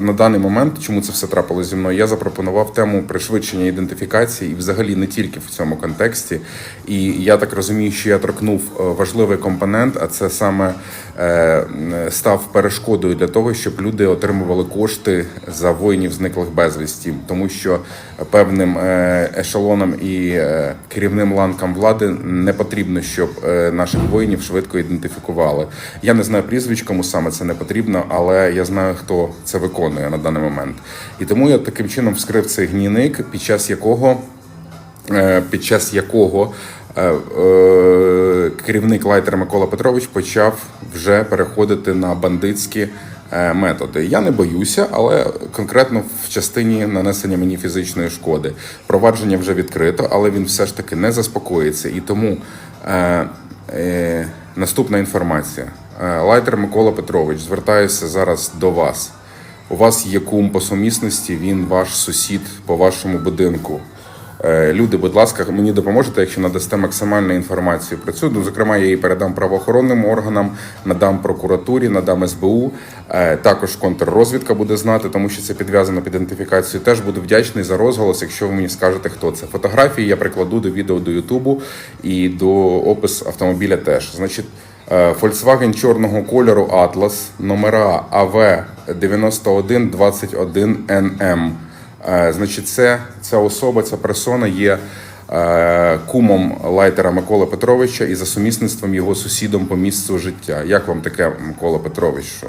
на даний момент, чому це все трапило зі мною, я запропонував тему пришвидшення ідентифікації і взагалі не тільки в цьому контексті. І я так розумію, що я торкнув е, важливий компонент, а це саме е, став перешкодою для того, щоб люди отримували кошти за воїнів зниклих безвісті, тому що певним е, ешелонам і керівним ланкам влади не потрібно, щоб наших воїнів швидко ідентифікували. Я не знаю прізвищ, кому саме це не потрібно, але я знаю, хто це виконує на даний момент. І тому я таким чином вскрив цей гнійник, під час якого е, під час якого е, е, керівник лайтера Микола Петрович почав вже переходити на бандитські методи. Я не боюся, але конкретно в частині нанесення мені фізичної шкоди. Провадження вже відкрито, але він все ж таки не заспокоїться. І тому е, е, наступна інформація. Лайтер Микола Петрович, звертаюся зараз до вас. У вас є кум по сумісності, він ваш сусід по вашому будинку. Е, Люди, будь ласка, мені допоможете, якщо надасте максимальну інформацію про цю. Ну, зокрема, я її передам правоохоронним органам, надам прокуратурі, надам СБУ. Е, Також контррозвідка буде знати, тому що це підв'язано під ідентифікацію. Теж буду вдячний за розголос, якщо ви мені скажете, хто це. Фотографії я прикладу до відео до Ютубу і до опис автомобіля теж. Значить. Е, Volkswagen чорного кольору Atlas, номера АВ 9121 NM. Е, Значить, це ця особа, ця персона є е, кумом лайтера Миколи Петровича і за сумісництвом його сусідом по місцю життя. Як вам таке, Микола Петрович? Що,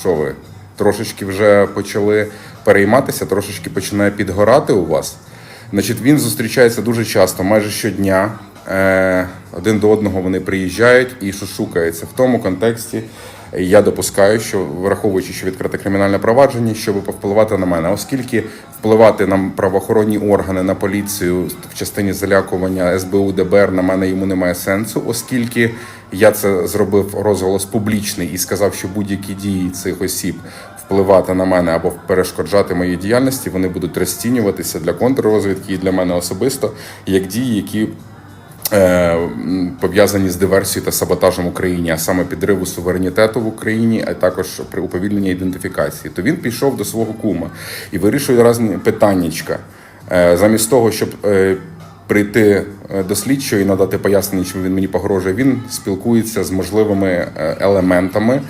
що ви трошечки вже почали перейматися, трошечки починає підгорати у вас? Значить, він зустрічається дуже часто, майже щодня. Один до одного вони приїжджають і шукається. В тому контексті я допускаю, що враховуючи, що відкрите кримінальне провадження, щоб повпливати на мене, оскільки впливати на правоохоронні органи, на поліцію в частині залякування СБУ, ДБР на мене йому немає сенсу, оскільки я це зробив розголос публічний і сказав, що будь-які дії цих осіб впливати на мене або перешкоджати моїй діяльності, вони будуть розцінюватися для контррозвідки і для мене особисто як дії, які пов'язані з диверсією та саботажем Україні, а саме підриву суверенітету в Україні, а також при уповільненні ідентифікації. То він пішов до свого кума і вирішує різні питаннячка. Е, замість того, щоб е, прийти е, до слідчого і надати пояснення, чому він мені погрожує, він спілкується з можливими е, елементами.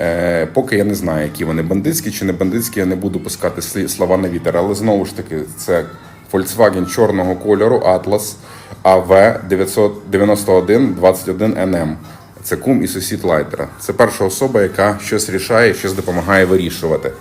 Е, Поки я не знаю, які вони бандитські чи не бандитські, я не буду пускати слова на вітер. Але знову ж таки, це Volkswagen чорного кольору Atlas AV 991 21 NM. Це кум і сусід лайтера. Це перша особа, яка щось рішає, щось допомагає вирішувати.